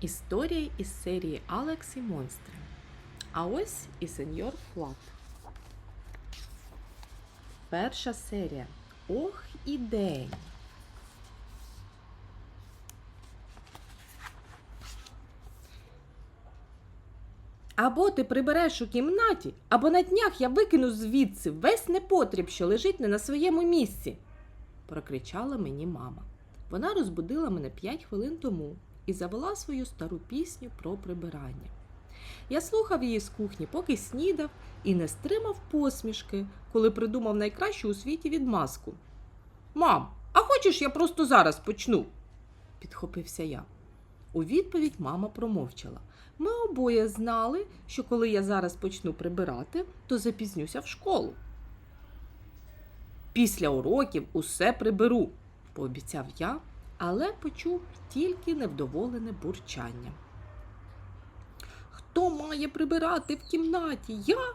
Історія із серії Алекс і монстри. А ось і сеньор Флат. Перша серія. Ох і день. Або ти прибереш у кімнаті, або на днях я викину звідси весь непотріб, що лежить не на своєму місці. прокричала мені мама. Вона розбудила мене п'ять хвилин тому і завела свою стару пісню про прибирання. Я слухав її з кухні, поки снідав, і не стримав посмішки, коли придумав найкращу у світі відмазку. Мам, а хочеш я просто зараз почну? підхопився я. У відповідь мама промовчала. Ми обоє знали, що коли я зараз почну прибирати, то запізнюся в школу. Після уроків усе приберу, пообіцяв я, але почув тільки невдоволене бурчання. Хто має прибирати в кімнаті? Я?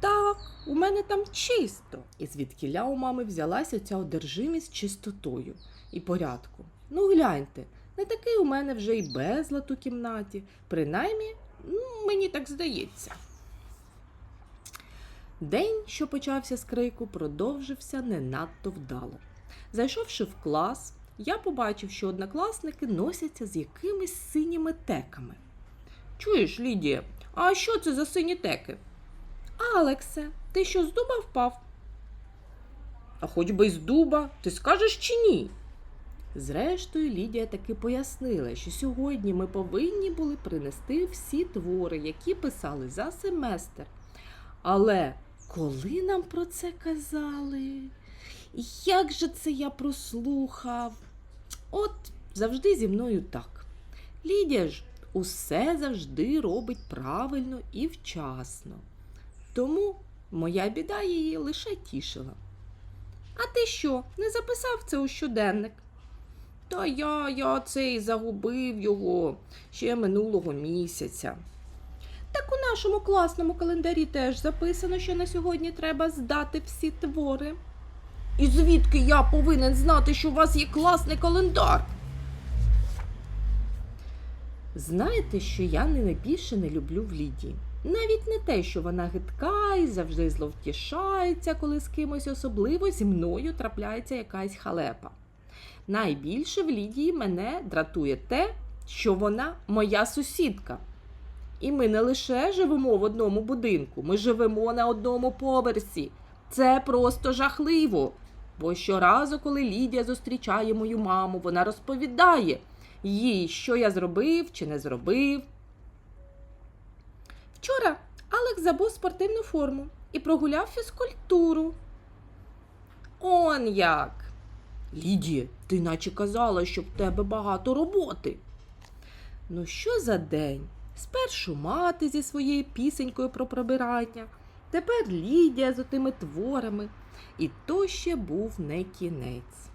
Так, у мене там чисто. І звідкіля у мами взялася ця одержимість чистотою і порядку. Ну, гляньте, не такий у мене вже й безлад у кімнаті. Принаймні, ну, мені так здається. День, що почався з крику, продовжився не надто вдало. Зайшовши в клас, я побачив, що однокласники носяться з якимись синіми теками. Чуєш, Лідія, а що це за сині теки? Алексе, ти що з дуба впав? А хоч би з дуба, ти скажеш чи ні? Зрештою, Лідія таки пояснила, що сьогодні ми повинні були принести всі твори, які писали за семестр. Але коли нам про це казали? Як же це я прослухав? От завжди зі мною так. Лідія ж усе завжди робить правильно і вчасно. Тому моя біда її лише тішила. А ти що, не записав це у щоденник? Та я, я цей загубив його ще минулого місяця. Так у нашому класному календарі теж записано, що на сьогодні треба здати всі твори. І звідки я повинен знати, що у вас є класний календар? Знаєте, що я не найбільше не люблю в Лідії. Навіть не те, що вона гидка і завжди зловтішається, коли з кимось особливо зі мною трапляється якась халепа. Найбільше в Лідії мене дратує те, що вона моя сусідка. І ми не лише живемо в одному будинку, ми живемо на одному поверсі. Це просто жахливо. Бо щоразу, коли Лідія зустрічає мою маму, вона розповідає їй, що я зробив чи не зробив. Вчора Алекс забув спортивну форму і прогуляв фізкультуру. Он як. Лідія, ти наче казала, що в тебе багато роботи. Ну, що за день? Спершу мати зі своєю пісенькою про прибирання, тепер Лідія з отими творами. І то ще був не кінець.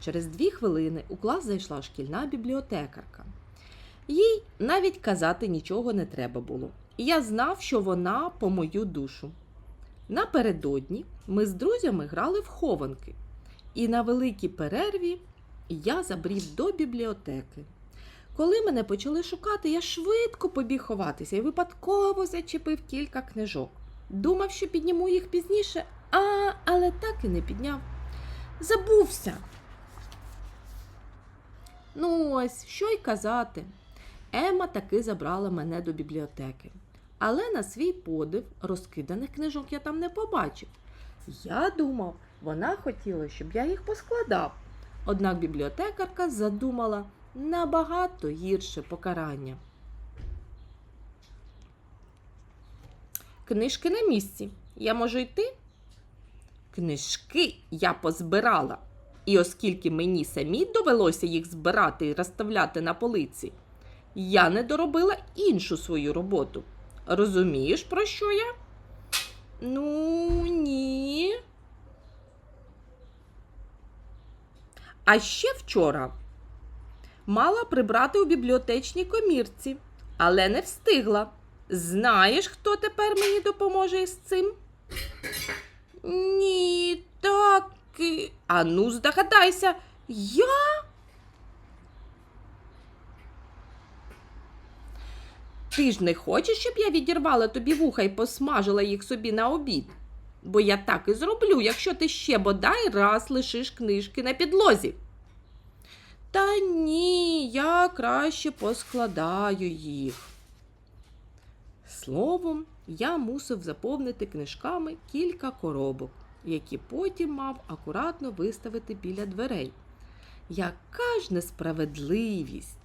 Через дві хвилини у клас зайшла шкільна бібліотекарка. Їй навіть казати нічого не треба було. І я знав, що вона по мою душу. Напередодні ми з друзями грали в хованки, і на великій перерві я забрів до бібліотеки. Коли мене почали шукати, я швидко побіг ховатися і випадково зачепив кілька книжок. Думав, що підніму їх пізніше, а, але так і не підняв. Забувся. Ну ось, що й казати. Ема таки забрала мене до бібліотеки. Але на свій подив розкиданих книжок я там не побачив. Я думав, вона хотіла, щоб я їх поскладав. Однак бібліотекарка задумала набагато гірше покарання. Книжки на місці. Я можу йти? Книжки я позбирала. І оскільки мені самі довелося їх збирати і розставляти на полиці, я не доробила іншу свою роботу. Розумієш, про що я? Ну, ні. А ще вчора мала прибрати у бібліотечній комірці, але не встигла. Знаєш, хто тепер мені допоможе із цим? Ні, так. і- А ну, здогадайся, я. Ти ж не хочеш, щоб я відірвала тобі вуха і посмажила їх собі на обід? Бо я так і зроблю, якщо ти ще бодай раз лишиш книжки на підлозі. Та ні, я краще поскладаю їх. Словом, я мусив заповнити книжками кілька коробок, які потім мав акуратно виставити біля дверей. Яка ж несправедливість!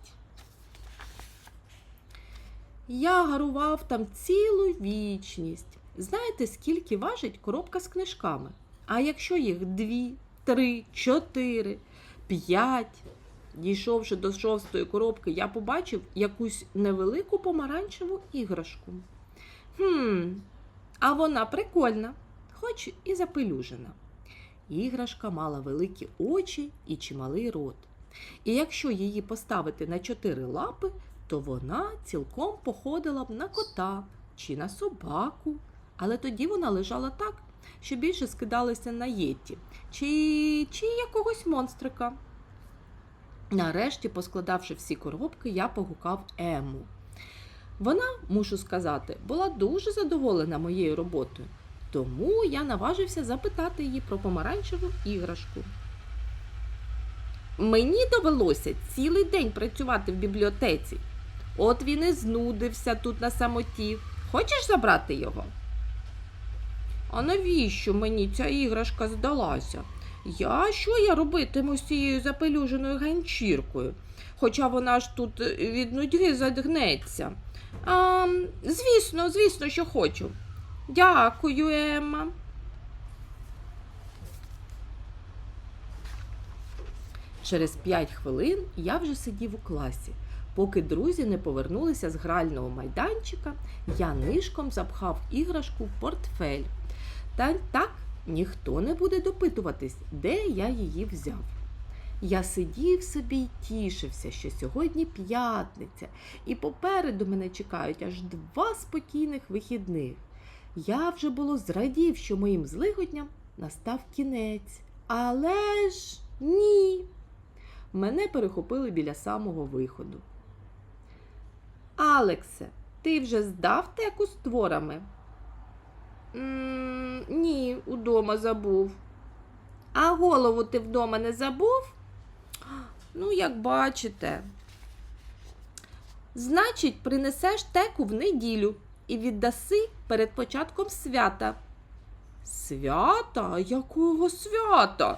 Я гарував там цілу вічність. Знаєте, скільки важить коробка з книжками? А якщо їх дві, три, чотири, п'ять. Дійшовши до шостої коробки, я побачив якусь невелику помаранчеву іграшку. Хм, а вона прикольна, хоч і запелюжена. Іграшка мала великі очі і чималий рот. І якщо її поставити на чотири лапи, то вона цілком походила б на кота чи на собаку. Але тоді вона лежала так, що більше скидалася на єті чи, чи якогось монстрика. Нарешті, поскладавши всі коробки, я погукав Ему. Вона, мушу сказати, була дуже задоволена моєю роботою, тому я наважився запитати її про помаранчеву іграшку. Мені довелося цілий день працювати в бібліотеці. От він і знудився тут на самоті. Хочеш забрати його? А навіщо мені ця іграшка здалася? Я що я робитиму з цією запелюженою ганчіркою? Хоча вона ж тут е, від нудьги задгнеться. А, звісно, звісно, що хочу. Дякую, Емма. Через п'ять хвилин я вже сидів у класі. Поки друзі не повернулися з грального майданчика, я нишком запхав іграшку в портфель. Та так ніхто не буде допитуватись, де я її взяв. Я сидів собі й тішився, що сьогодні п'ятниця, і попереду мене чекають аж два спокійних вихідних. Я вже було зрадів, що моїм злигодням настав кінець. Але ж ні. Мене перехопили біля самого виходу. Алексе, ти вже здав теку з творами? М ні, удома забув. А голову ти вдома не забув? Ну, як бачите. Значить, принесеш теку в неділю і віддаси перед початком свята. Свята? Якого свята?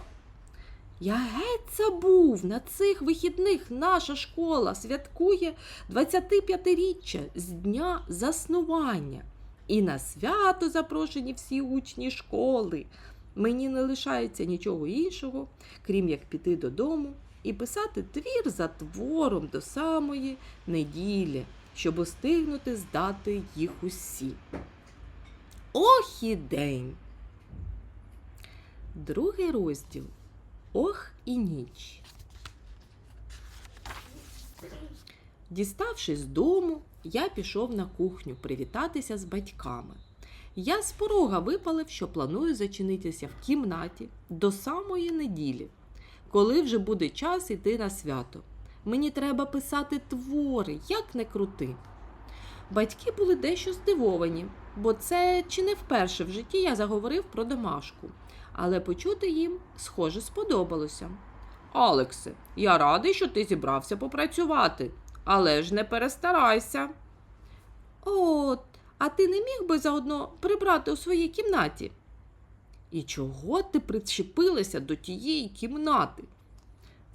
Я геть забув, на цих вихідних наша школа святкує 25-річчя з дня заснування. І на свято запрошені всі учні школи. Мені не лишається нічого іншого, крім як піти додому і писати твір за твором до самої неділі, щоб устигнути здати їх усі. Ох і день! Другий розділ Ох і ніч. Діставшись з дому, я пішов на кухню привітатися з батьками. Я з порога випалив, що планую зачинитися в кімнаті до самої неділі, коли вже буде час іти на свято. Мені треба писати твори, як не крути. Батьки були дещо здивовані, бо це чи не вперше в житті я заговорив про домашку, але почути їм, схоже, сподобалося. Алексе, я радий, що ти зібрався попрацювати, але ж не перестарайся. От, а ти не міг би заодно прибрати у своїй кімнаті? І чого ти причепилася до тієї кімнати?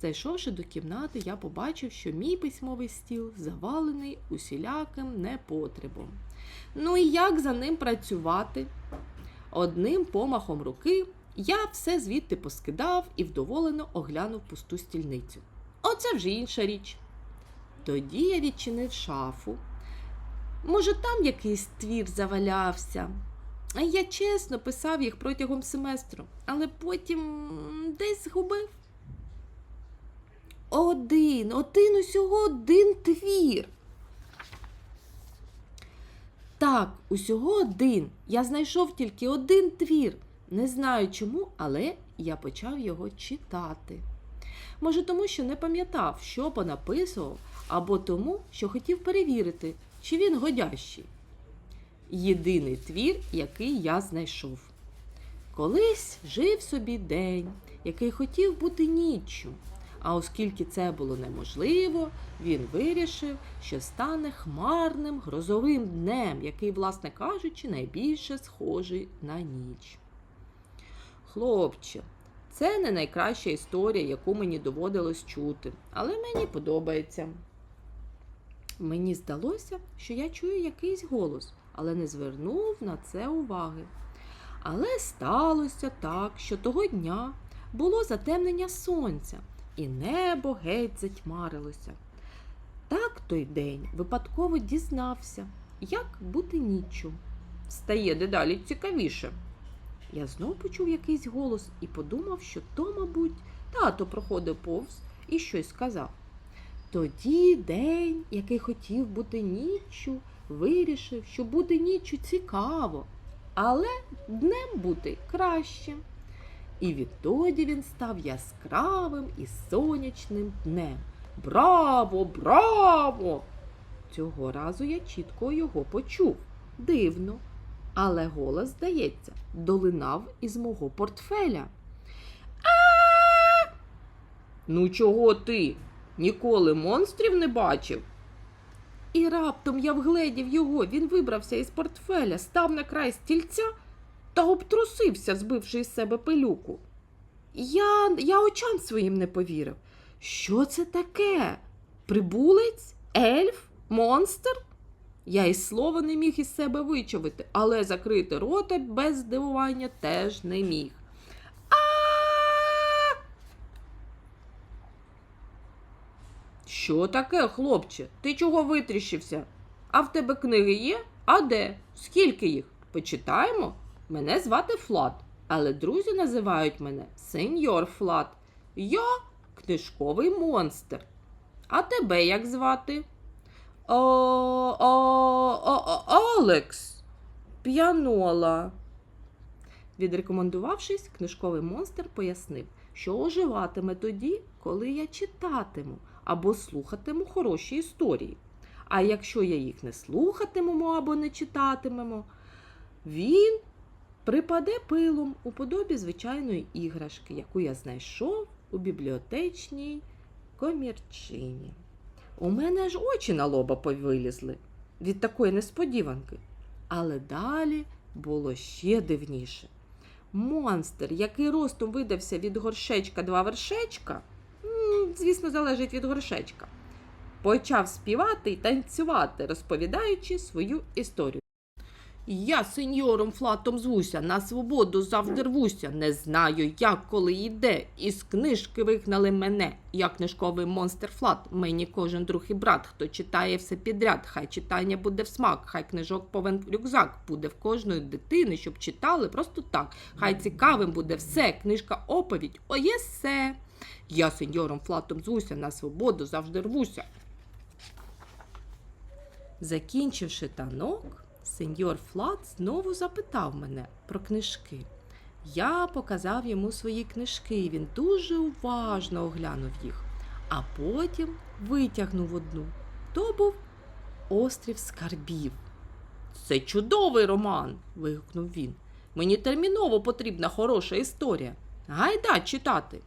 Зайшовши до кімнати, я побачив, що мій письмовий стіл завалений усіляким непотребом. Ну і як за ним працювати? Одним помахом руки я все звідти поскидав і вдоволено оглянув пусту стільницю. Оце вже інша річ. Тоді я відчинив шафу. Може, там якийсь твір завалявся. А Я чесно писав їх протягом семестру, але потім десь згубив. Один, один усього один твір. Так, усього один. Я знайшов тільки один твір. Не знаю чому, але я почав його читати. Може, тому що не пам'ятав, що понаписував, або тому, що хотів перевірити, чи він годящий? Єдиний твір, який я знайшов. Колись жив собі день, який хотів бути ніччю. А оскільки це було неможливо, він вирішив, що стане хмарним грозовим днем, який, власне кажучи, найбільше схожий на ніч. Хлопче, це не найкраща історія, яку мені доводилось чути, але мені подобається. Мені здалося, що я чую якийсь голос, але не звернув на це уваги. Але сталося так, що того дня було затемнення сонця, і небо геть затьмарилося. Так той день випадково дізнався, як бути ніччю. Стає дедалі цікавіше. Я знов почув якийсь голос і подумав, що то, мабуть, тато проходив повз і щось сказав. Тоді день, який хотів бути ніччю, вирішив, що бути ніччю цікаво, але днем бути краще. І відтоді він став яскравим і сонячним днем. Браво, браво! Цього разу я чітко його почув. Дивно. Але голос, здається, долинав із мого портфеля. А! Ну, чого ти? Ніколи монстрів не бачив? І раптом я вгледів його, він вибрався із портфеля, став на край стільця та обтрусився, збивши із себе пилюку. Я, я очам своїм не повірив. Що це таке? Прибулець? Ельф? Монстр? Я і слова не міг із себе вичавити, але закрити рота без здивування теж не міг. А! Що таке, хлопче? Ти чого витріщився? А в тебе книги є? А де? Скільки їх? Почитаємо? Мене звати Флат, але друзі називають мене сеньор Флат. Я книжковий монстр. А тебе як звати? О, о, о, Алекс. П'янола. Відрекомендувавшись, книжковий монстр пояснив, що оживатиме тоді, коли я читатиму або слухатиму хороші історії. А якщо я їх не слухатимемо або не читатимемо, він припаде пилом у подобі звичайної іграшки, яку я знайшов у бібліотечній комірчині. У мене аж очі на лоба повилізли від такої несподіванки. Але далі було ще дивніше. Монстр, який ростом видався від горшечка два вершечка, звісно, залежить від горшечка, почав співати і танцювати, розповідаючи свою історію. Я сеньором флатом звуся, на свободу завжди рвуся. Не знаю, як коли йде. Із книжки вигнали мене. Я книжковий монстр флат. Мені кожен друг і брат, хто читає все підряд. Хай читання буде в смак, хай книжок повен рюкзак. Буде в кожної дитини, щоб читали просто так. Хай цікавим буде все. Книжка оповідь. О, єсе. Я сеньором флатом звуся, на свободу завжди рвуся. Закінчивши танок, сеньор Флат знову запитав мене про книжки. Я показав йому свої книжки, і він дуже уважно оглянув їх, а потім витягнув одну. То був острів скарбів. Це чудовий роман. вигукнув він. Мені терміново потрібна хороша історія. Гайда читати.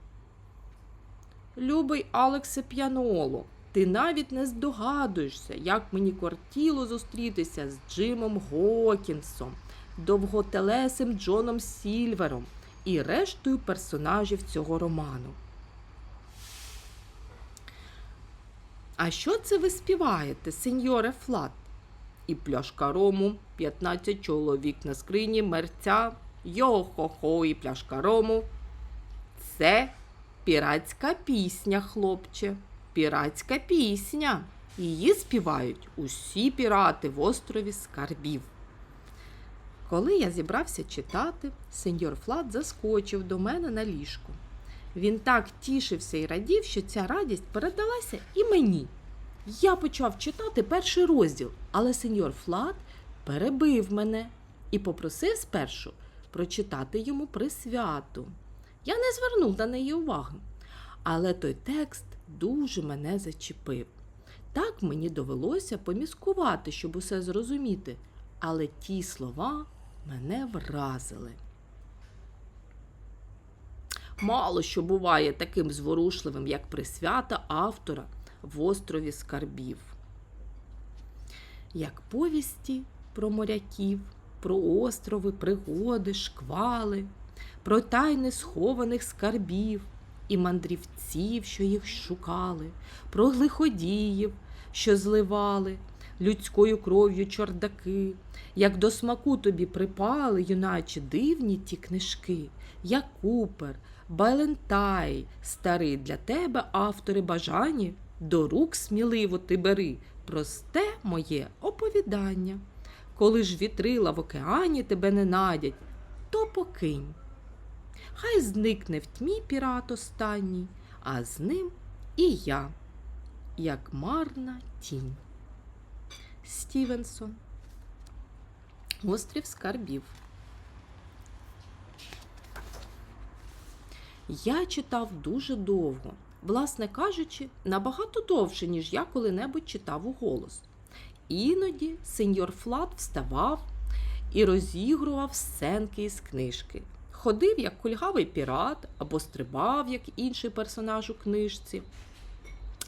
Любий Алексе П'яноло, ти навіть не здогадуєшся, як мені кортіло зустрітися з Джимом Гокінсом, довготелесим Джоном Сільвером і рештою персонажів цього роману. А що це ви співаєте, сеньоре Флат? І пляшка рому, 15 чоловік на скрині, мерця, йо-хо-хо, і пляшка рому. Це піратська пісня, хлопче. Піратська пісня. Її співають усі пірати в острові Скарбів. Коли я зібрався читати, сеньор Флат заскочив до мене на ліжко. Він так тішився і радів, що ця радість передалася і мені. Я почав читати перший розділ, але сеньор Флат перебив мене і попросив спершу прочитати йому присвяту. Я не звернув на неї уваги, але той текст дуже мене зачепив. Так мені довелося поміскувати, щоб усе зрозуміти, але ті слова мене вразили. Мало що буває таким зворушливим, як присвята автора в острові скарбів. Як повісті про моряків, про острови, пригоди, шквали, про тайни схованих скарбів і мандрівців, що їх шукали, про глиходіїв, що зливали людською кров'ю чордаки, як до смаку тобі припали, юначе дивні ті книжки, як Купер, Балентай, старий для тебе автори бажані, до рук сміливо ти бери, просте моє оповідання. Коли ж вітрила в океані тебе не надять, то покинь. Хай зникне в тьмі пірат останній, а з ним і я, як марна тінь. Стівенсон. Острів скарбів. Я читав дуже довго, власне кажучи, набагато довше, ніж я коли-небудь читав у голос. Іноді сеньор Флат вставав і розігрував сценки із книжки. Ходив як кульгавий пірат або стрибав, як інший персонаж у книжці.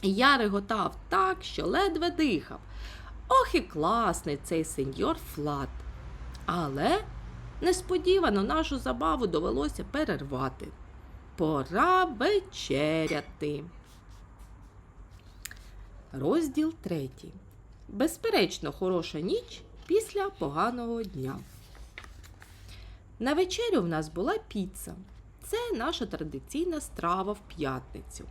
Я реготав так, що ледве дихав. Ох і класний цей сеньор Флат. Але несподівано нашу забаву довелося перервати. Пора вечеряти. Розділ третій. Безперечно, хороша ніч після поганого дня. На вечерю в нас була піца. Це наша традиційна страва в п'ятницю.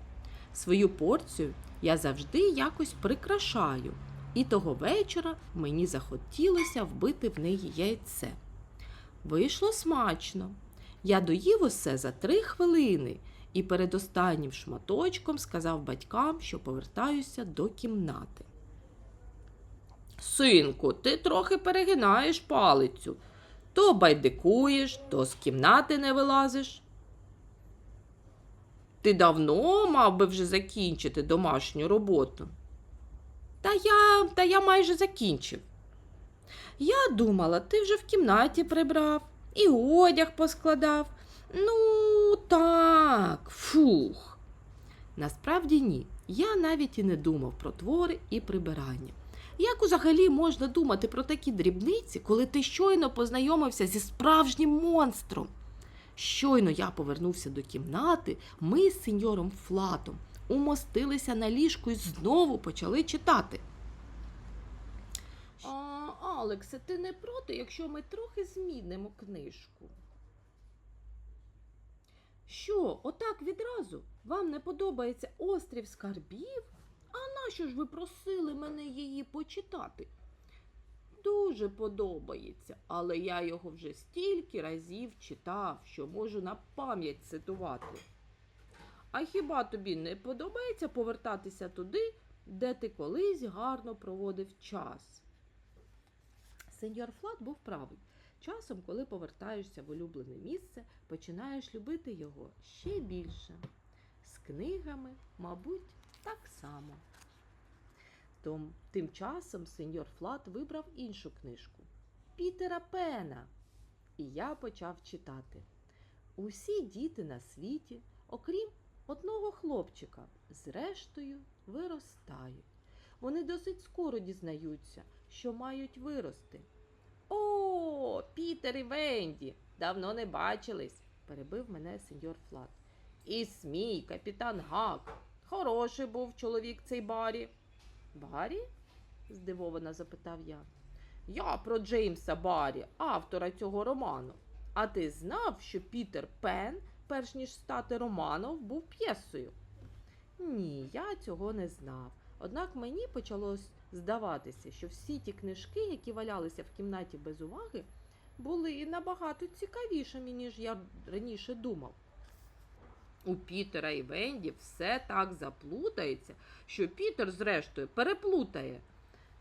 Свою порцію я завжди якось прикрашаю, і того вечора мені захотілося вбити в неї яйце. Вийшло смачно. Я доїв усе за три хвилини і перед останнім шматочком сказав батькам, що повертаюся до кімнати. Синку, ти трохи перегинаєш палицю. То байдикуєш, то з кімнати не вилазиш. Ти давно мав би вже закінчити домашню роботу. Та я, та я майже закінчив. Я думала, ти вже в кімнаті прибрав і одяг поскладав. Ну, так, фух. Насправді ні. Я навіть і не думав про твори і прибирання. Як взагалі можна думати про такі дрібниці, коли ти щойно познайомився зі справжнім монстром? Щойно я повернувся до кімнати, ми з сеньором Флатом умостилися на ліжку і знову почали читати. А, Алексе, ти не проти, якщо ми трохи змінимо книжку? Що, отак відразу? Вам не подобається острів скарбів? Нащо ж ви просили мене її почитати? Дуже подобається, але я його вже стільки разів читав, що можу на пам'ять цитувати. А хіба тобі не подобається повертатися туди, де ти колись гарно проводив час? Сеньор Флат був правий. Часом, коли повертаєшся в улюблене місце, починаєш любити його ще більше. З книгами, мабуть, так само. Том, тим часом сеньор Флат вибрав іншу книжку Пітера Пена. І я почав читати. Усі діти на світі, окрім одного хлопчика, зрештою виростають. Вони досить скоро дізнаються, що мають вирости. О, Пітер і Венді! Давно не бачились, перебив мене сеньор Флат. І смій, капітан Гак. Хороший був чоловік цей Барі. Барі? здивовано запитав я. Я про Джеймса Барі, автора цього роману. А ти знав, що Пітер Пен, перш ніж стати романом, був п'єсою? Ні, я цього не знав. Однак мені почалось здаватися, що всі ті книжки, які валялися в кімнаті без уваги, були набагато цікавішими, ніж я раніше думав. У Пітера і Венді все так заплутається, що Пітер, зрештою, переплутає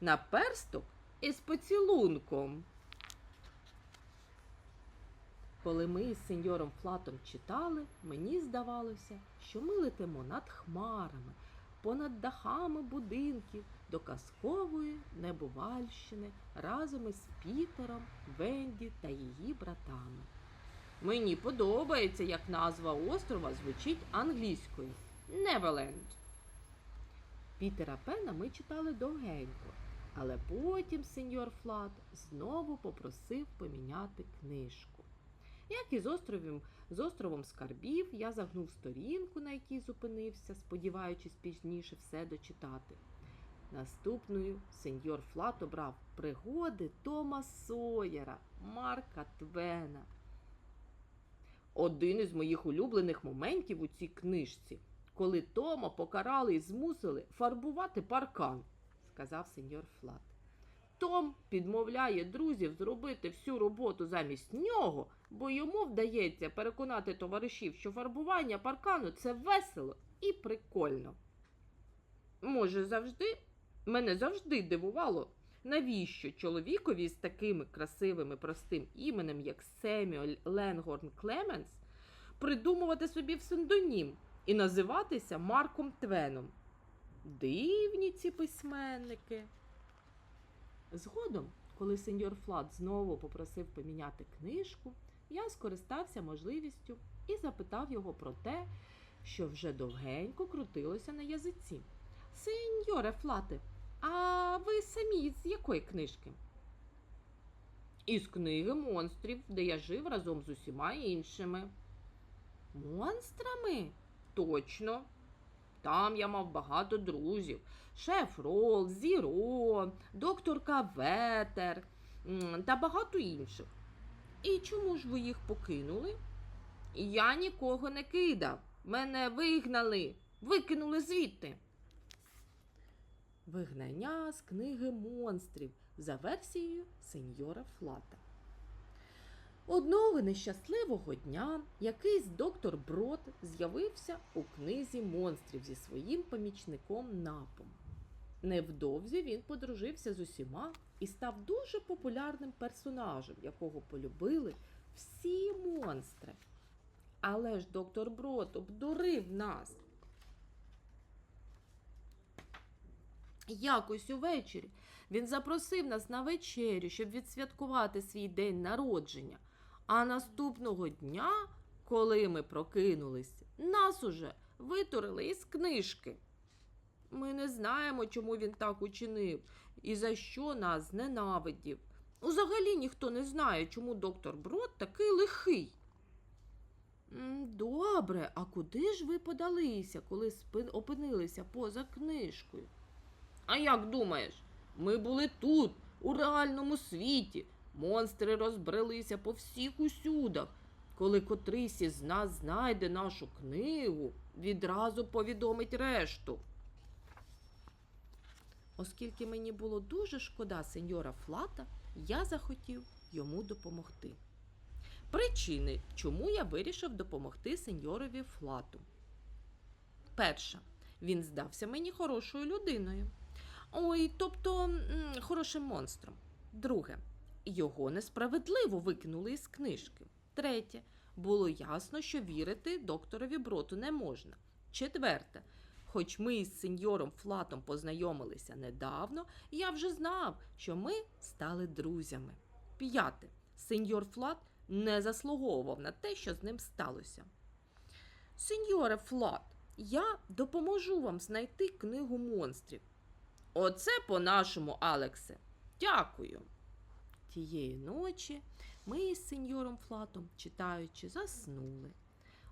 наперсток із поцілунком. Коли ми з сеньором Флатом читали, мені здавалося, що ми летимо над хмарами, понад дахами будинків, до казкової небувальщини разом із Пітером, Венді та її братами. Мені подобається, як назва острова звучить англійською Неверленд. Пітера Пена ми читали довгенько, але потім сеньор Флат знову попросив поміняти книжку. Як і з островом, з островом скарбів, я загнув сторінку, на якій зупинився, сподіваючись пізніше все дочитати. Наступною сеньор Флат обрав пригоди Тома Сойера, Марка Твена. Один із моїх улюблених моментів у цій книжці, коли Тома покарали і змусили фарбувати паркан, сказав сеньор Флат. Том підмовляє друзів зробити всю роботу замість нього, бо йому вдається переконати товаришів, що фарбування паркану це весело і прикольно. Може, завжди мене завжди дивувало, навіщо чоловікові з такими красивим і простим іменем, як Семюель Ленгорн Клеменс, придумувати собі псевдонім і називатися Марком Твеном. Дивні ці письменники. Згодом, коли сеньор Флат знову попросив поміняти книжку, я скористався можливістю і запитав його про те, що вже довгенько крутилося на язиці. Сеньоре Флате, а ви самі з якої книжки? Із книги монстрів, де я жив разом з усіма іншими. Монстрами? Точно. Там я мав багато друзів. Шеф Рол, Зіро, докторка Ветер та багато інших. І чому ж ви їх покинули? Я нікого не кидав. Мене вигнали, викинули звідти. Вигнання з книги монстрів за версією сеньора Флата. Одного нещасливого дня якийсь доктор Брод з'явився у книзі монстрів зі своїм помічником Напом. Невдовзі він подружився з усіма і став дуже популярним персонажем, якого полюбили всі монстри. Але ж доктор Брод обдурив нас. Якось увечері він запросив нас на вечерю, щоб відсвяткувати свій день народження. А наступного дня, коли ми прокинулись, нас уже витурили із книжки. Ми не знаємо, чому він так учинив і за що нас зненавидів. Взагалі ніхто не знає, чому доктор Брод такий лихий. Добре, а куди ж ви подалися, коли опинилися поза книжкою? А як думаєш? Ми були тут, у реальному світі. Монстри розбрелися по всіх усюдах. Коли котрийсь із нас знайде нашу книгу, відразу повідомить решту. Оскільки мені було дуже шкода сеньора Флата, я захотів йому допомогти. Причини, чому я вирішив допомогти сеньорові Флату. Перша, він здався мені хорошою людиною. Ой, тобто хорошим монстром. Друге, його несправедливо викинули із книжки. Третє, було ясно, що вірити докторові Броту не можна. Четверте, хоч ми із сеньором Флатом познайомилися недавно, я вже знав, що ми стали друзями. П'яте, сеньор Флат не заслуговував на те, що з ним сталося. Сеньоре Флат, я допоможу вам знайти книгу монстрів. Оце по-нашому, Алексе. Дякую. Тієї ночі ми із сеньором Флатом, читаючи, заснули.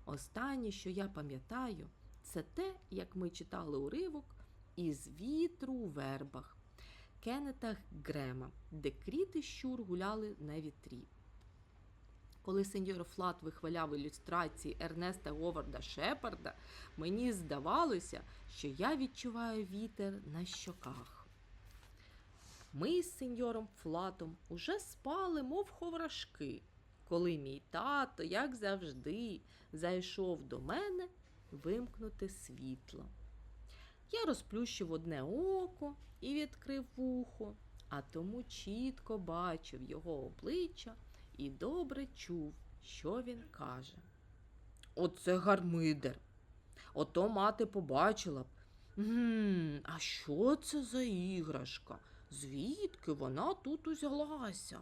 Останнє, що я пам'ятаю, це те, як ми читали уривок із вітру у вербах Кеннета Грема, де кріт і щур гуляли на вітрі. Коли сеньор Флат вихваляв ілюстрації Ернеста Говарда Шепарда, мені здавалося, що я відчуваю вітер на щоках. Ми з сеньором Флатом уже спали, мов ховрашки, коли мій тато, як завжди, зайшов до мене вимкнути світло. Я розплющив одне око і відкрив вухо, а тому чітко бачив його обличчя і добре чув, що він каже. Оце гармидер. Ото мати побачила б, Гм, а що це за іграшка? Звідки вона тут узялася?